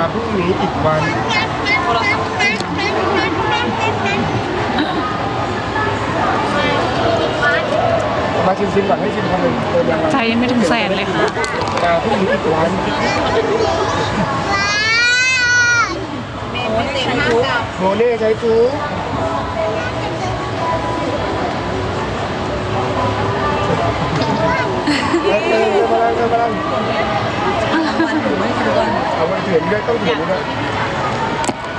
มาพรุ่งนี้อีกวันมาชิมชิมก่อนให้ชิมคำหนึ่งเออยังไงใจยังไม่ถึงแสนเลยค่ะ มาพรุ่งนี้อีกวันโมเน่ใช้จูเออเออเออมาลังเออมาลัง เอาวันถือด้วยต้องถือด้วย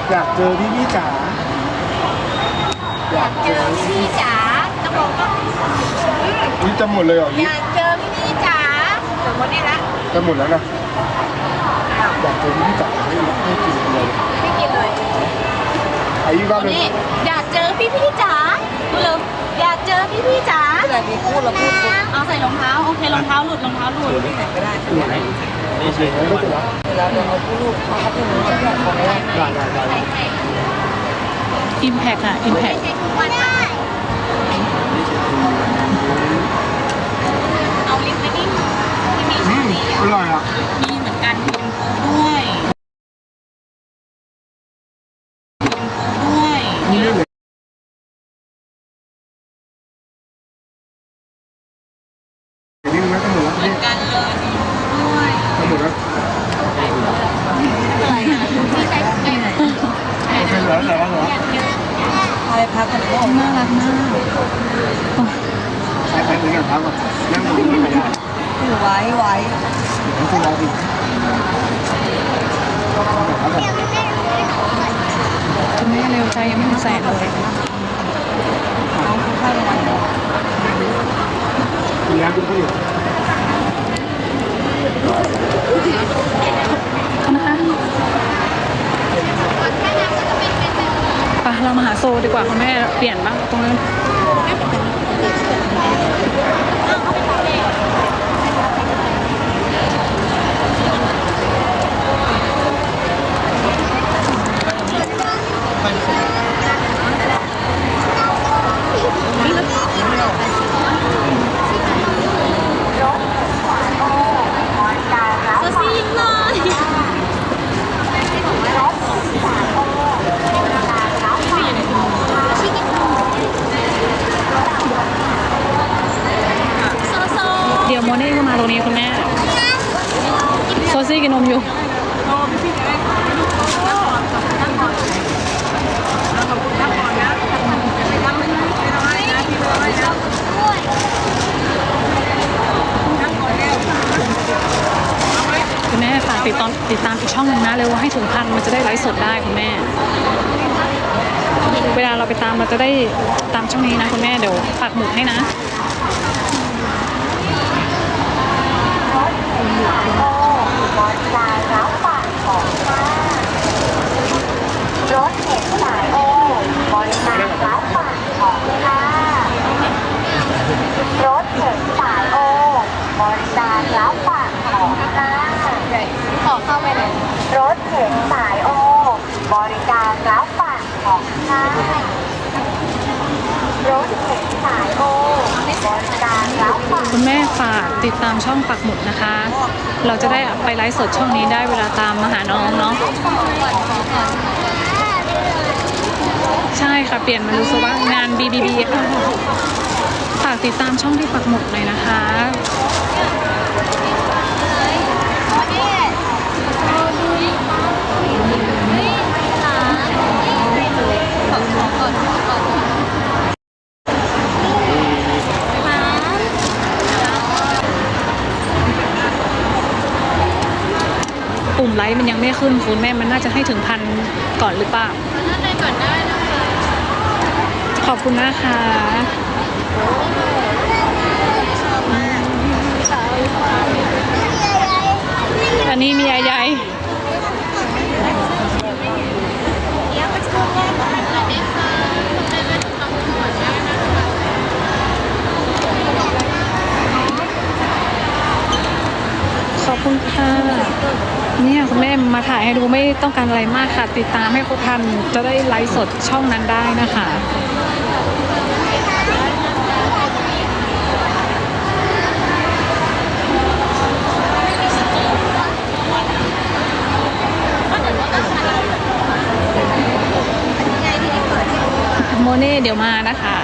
อยากเจอพี่พี่จ๋าอยากเจเจออพี่พี่จ๋าต้องบอกว่าอุ้ยจะหมดเลยเหรออยี่ยากเจอพี่พี่จ๋าเดี๋ยววันนี้ละจะหมดแล้วนะอยากเจอพี่พี่จ๋าไม่ไม่กินเลยไม่กินเลย อายุรอบหนึงนี่อยากเจอพี่พี่จ๋าพูดเลยอยากเจอพี่พี่จ๋าอะไรมีพูดแล้วพูดปุ๊บเอาใส่รองเท้าโอเครองเท้าหลุดรองเท้าหลุดที่ไหนก็ได้โอเคงั้นก็จะรับเวลาเราเอาผู้ลูกมาครับที่หนูจะแบบของเราได้ได้ได้ใช่ใช่อิมแพคอะอิมแพคไม่ใช่ทุกวันได้เอาลิปไปนี่ที่มี อื ชื่อ ม สี อร่อยอะ มีเหมือนกันพิมด้วยด้วย นี่เรื่องเลยนี่มันก็หมดแล้ว เหมื นี่ อนกันเลยด้วย จะหมดแล้ว อะไรอะที่ใช้ใช้ โอเคเหรอเหรอเหรอ พายพักกันก็ น่ารักมาก ใช้ใช้ถึงอย่างพักก่อนนั่งดูไม่ได้ อยู่ ไว้ไว้ต้องคุณรอดิคุณแม่เร็วใจยังไม่ถึงแสนเลยน้องข้าวมันคุณแล้วคุณก็อยู่นะคะไปเรามาหาโซดีกว่าคุณแม่เปลี่ยนบ้างตรงนั้น เซอร์ซี่ยิ้มหน่อย โซโซ เดี๋ยวโมเน่ก็มาตรงนี้คุณแม่โซซี่กินนมอยู่คุณแม่ฝากติดตามติดตามอีกช่องหนึงนะเร็วให้ถึงพันมันจะได้ไลฟ์สดได้คุณแม่ เวลาเราไปตามเราจะได้ตามช่องนี้นะคุณแม่เดี๋ยวปักหมุดให้นะ รถเข็นสายโอ คุณแม่ฝากติดตามช่องปักหมุดนะคะ เราจะได้ไปไลฟ์สดช่องนี้ได้เวลาตามมาหาน้องเนาะใช่ค่ะเปลี่ยนมารู้สึกว่างาน BBB ค่ะฝากติดตามช่องที่ปักหมุดหน่อยนะคะ ปุ่มไลค์มันยังไม่ขึ้นคุณแม่มันน่าจะให้ถึงพันก่อนหรือเปล่าขอบคุณนะคะอันนี้มีไอ คุณค่ะเนี่ยคุณแม่มาถ่ายให้ดูไม่ต้องการอะไรมากค่ะ ติดตามให้ครบทันจะได้ไลฟ์สดช่องนั้นได้นะคะโมเน่เดี๋ยวมานะคะ